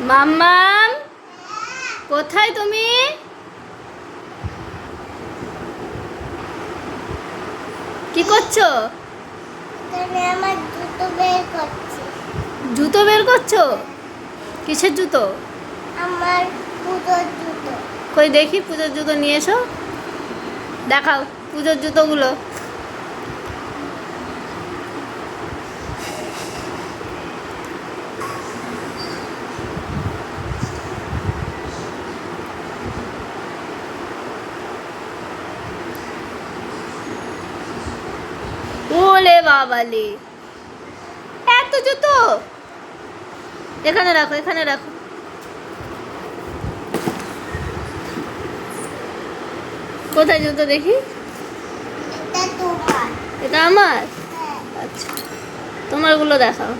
মাম্মাম কোথায় তুমি? কি করছ? আমার জুতো বের করছি। জুতো বের করছ? কিসের জুতো? আমার পুজোর জুতো। কই দেখি পুজোর জুতো নিয়ে এসো। দেখাও পুজোর জুতোগুলো। ওলে বাবালে এত জুতো। এখানে রাখো এখানে রাখো। কোথায় জুতো দেখি? এটা আমার? আচ্ছা আচ্ছা তোমারগুলো দেখাও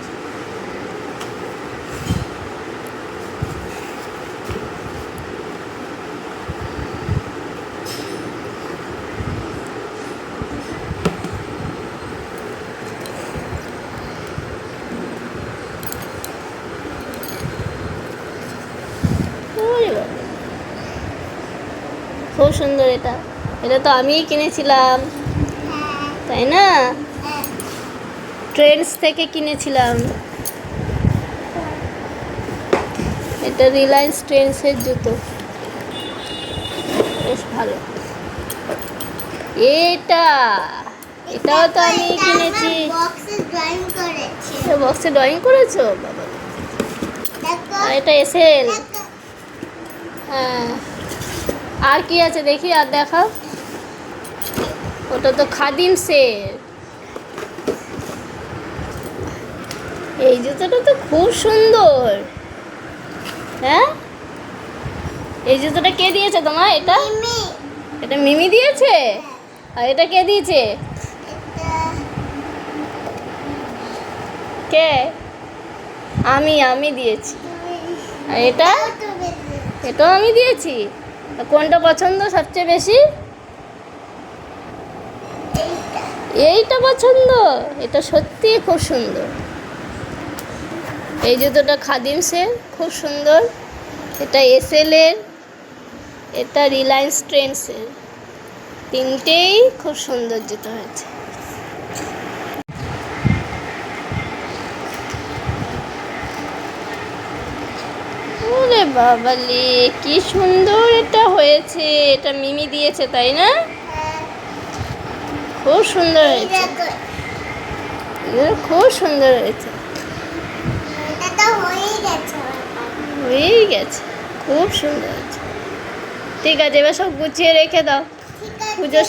ওরে বাবা। খুব সুন্দর এটা। এটা তো আমিই কিনেছিলাম। তাই না? ট্রেন্ডস থেকে কিনেছিলাম। এটা রিলায়েন্স ট্রেন্ডসের জুতো। বেশ ভালো। এটা এটাও তো আমি কিনেছি। বক্সে ড্রয়িং করেছি বক্সে ড্রয়িং করেছ? বাবা। এটা এসেল হ্যাঁ। আর কি আছে দেখি আর দেখাও। ওটা তো খাদিম সেল এই জুতোটা তো খুব সুন্দর। হ্যাঁ? এই জুতোটা কে দিয়েছে তোমার এটা? এটা মিমি দিয়েছে? আর এটা কে দিয়েছে? কে? আমি আমি দিয়েছি। আর এটা? এটাও আমি দিয়েছি? কোনটা পছন্দ সবচেয়ে বেশি? এইটা পছন্দ? এটা সত্যি খুব সুন্দর। এই জুতোটা খাদিম সেল, খুব সুন্দর। এটা এসএলের এটা রিলায়েন্স ট্রেন্ডসের তিনটেই খুব সুন্দর জুতো হয়েছে। ওরে বাবালে কি সুন্দর এটা হয়েছে। এটা মিমি দিয়েছে তাই না? হ্যাঁ খুব সুন্দর হয়েছে। খুব সুন্দর হয়েছে। হয়েই গেছে। খুব সুন্দর হয়েছে। ঠিক আছে এবার সব গুছিয়ে রেখে দাও। পুজো